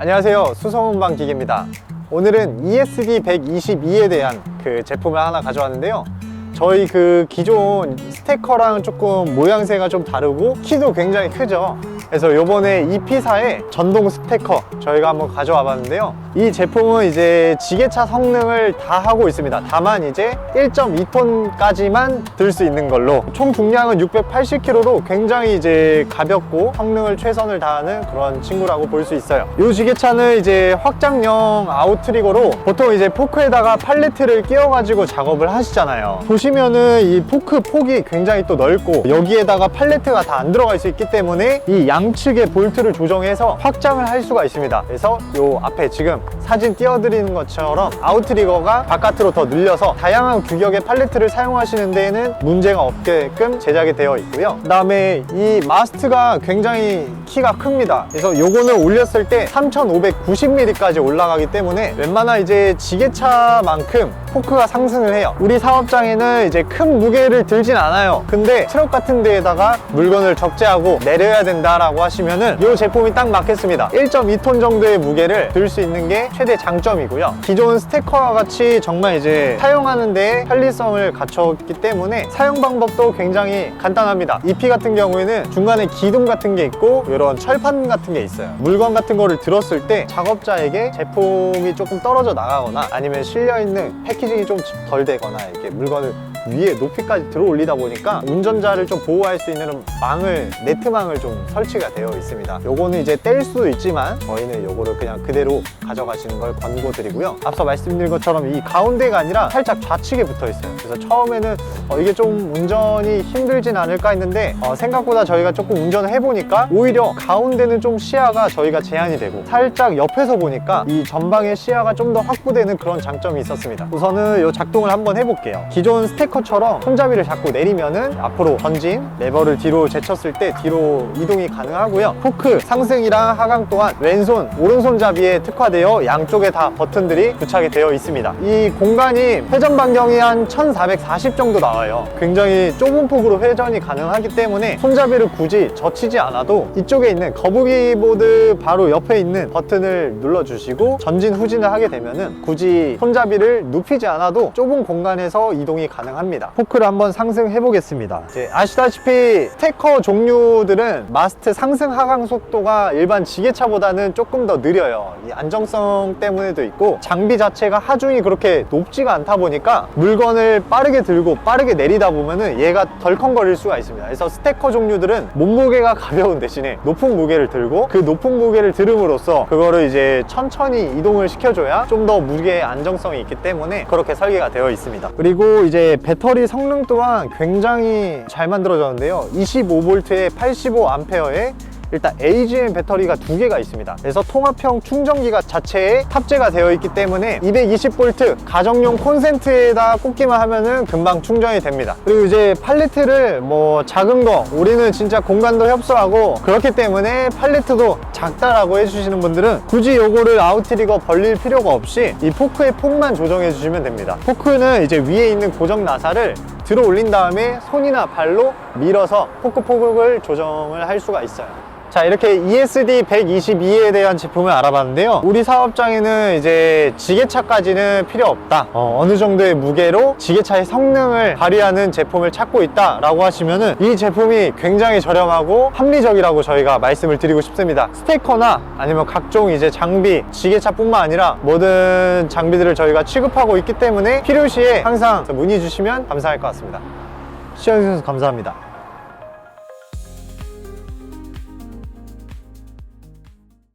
안녕하세요. 수성운방 기계입니다. 오늘은 E ESD122에 대한 그 제품을 하나 가져왔는데요. 저희 그 기존 스테커랑 조금 모양새가 좀 다르고 키도 굉장히 크죠. 그래서 요번에 EP사의 전동 스테커 저희가 한번 가져와 봤는데요 이 제품은 이제 지게차 성능을 다 하고 있습니다. 다만 이제 1.2톤까지만 들 수 있는 걸로. 총 중량은 680kg로 굉장히 이제 가볍고 성능을 최선을 다하는 그런 친구라고 볼 수 있어요. 이 지게차는 이제 확장형 아웃트리거로 보통 이제 포크에다가 팔레트를 끼워 가지고 작업을 하시잖아요. 보시면은 이 포크 폭이 굉장히 또 넓고 여기에다가 팔레트가 다 안 들어갈 수 있기 때문에 이 양측의 볼트를 조정해서 확장을 할 수가 있습니다. 그래서 요 앞에 지금 사진 띄워드리는 것처럼 아웃트리거가 바깥으로 더 늘려서 다양한 규격의 팔레트를 사용하시는 데에는 문제가 없게끔 제작이 되어 있고요. 그 다음에 이 마스트가 굉장히 키가 큽니다. 그래서 요거는 올렸을 때 3590mm까지 올라가기 때문에 웬만한 이제 지게차만큼 포크가 상승을 해요. 우리 사업장에는 이제 큰 무게를 들진 않아요. 근데 트럭 같은 데에다가 물건을 적재하고 내려야 된다라고 하시면은 이 제품이 딱 맞겠습니다. 1.2톤 정도의 무게를 들 수 있는 게 최대 장점이고요. 기존 스테커와 같이 정말 이제 사용하는 데 편리성을 갖췄기 때문에 사용 방법도 굉장히 간단합니다. EP 같은 경우에는 중간에 기둥 같은 게 있고 이런 철판 같은 게 있어요. 물건 같은 거를 들었을 때 작업자에게 제품이 조금 떨어져 나가거나 아니면 실려있는 패키징이 좀 덜 되거나 이렇게 물건을 위에 높이까지 들어 올리다 보니까 운전자를 좀 보호할 수 있는 망을 네트망을 좀 설치가 되어 있습니다. 요거는 이제 뗄 수도 있지만 저희는 요거를 그냥 그대로 가져가시는 걸 권고드리고요. 앞서 말씀드린 것처럼 이 가운데가 아니라 살짝 좌측에 붙어 있어요. 그래서 처음에는 어, 이게 좀 운전이 힘들진 않을까 했는데 어, 생각보다 저희가 조금 운전을 해보니까 오히려 가운데는 좀 시야가 저희가 제한이 되고 살짝 옆에서 보니까 이 전방의 시야가 좀 더 확보되는 그런 장점이 있었습니다. 우선은 이 작동을 한번 해볼게요. 기존 스 테커처럼 손잡이를 잡고 내리면은 앞으로 전진 레버를 뒤로 제쳤을 때 뒤로 이동이 가능하고요. 포크 상승이랑 하강 또한 왼손 오른손잡이에 특화되어 양쪽에 다 버튼들이 부착이 되어 있습니다. 이 공간이 회전 반경이 한 1440 정도 나와요. 굉장히 좁은 폭으로 회전이 가능하기 때문에 손잡이를 굳이 젖히지 않아도 이쪽에 있는 거북이 보드 바로 옆에 있는 버튼을 눌러주시고 전진 후진을 하게 되면은 굳이 손잡이를 눕히지 않아도 좁은 공간에서 이동이 가능합니다 포크를 한번 상승해 보겠습니다. 아시다시피 스테커 종류들은 마스트 상승 하강 속도가 일반 지게차보다는 조금 더 느려요. 이 안정성 때문에도 있고 장비 자체가 하중이 그렇게 높지가 않다 보니까 물건을 빠르게 들고 빠르게 내리다 보면은 얘가 덜컹거릴 수가 있습니다. 그래서 스테커 종류들은 몸무게가 가벼운 대신에 높은 무게를 들고 그 높은 무게를 들음으로써 그거를 이제 천천히 이동을 시켜줘야 좀 더 무게 안정성이 있기 때문에 그렇게 설계가 되어 있습니다. 그리고 이제 배터리 성능 또한 굉장히 잘 만들어졌는데요. 25V에 85A에 일단 AGM 배터리가 두 개가 있습니다. 그래서 통합형 충전기가 자체에 탑재가 되어 있기 때문에 220V 가정용 콘센트에다 꽂기만 하면은 금방 충전이 됩니다. 그리고 이제 팔레트를 뭐 작은 거 우리는 진짜 공간도 협소하고 그렇기 때문에 팔레트도 작다라고 해주시는 분들은 굳이 요거를 아웃트리거 벌릴 필요가 없이 이 포크의 폭만 조정해 주시면 됩니다. 포크는 이제 위에 있는 고정 나사를 들어 올린 다음에 손이나 발로 밀어서 포크 폭을 조정을 할 수가 있어요 자 이렇게 ESD 122에 대한 제품을 알아봤는데요. 우리 사업장에는 이제 지게차까지는 필요 없다. 어, 느 정도의 무게로 지게차의 성능을 발휘하는 제품을 찾고 있다 라고 하시면은 이 제품이 굉장히 저렴하고 합리적이라고 저희가 말씀을 드리고 싶습니다. 스테이커나 아니면 각종 이제 장비 지게차뿐만 아니라 모든 장비들을 저희가 취급하고 있기 때문에 필요시에 항상 문의 주시면 감사할 것 같습니다. 시청해주셔서 감사합니다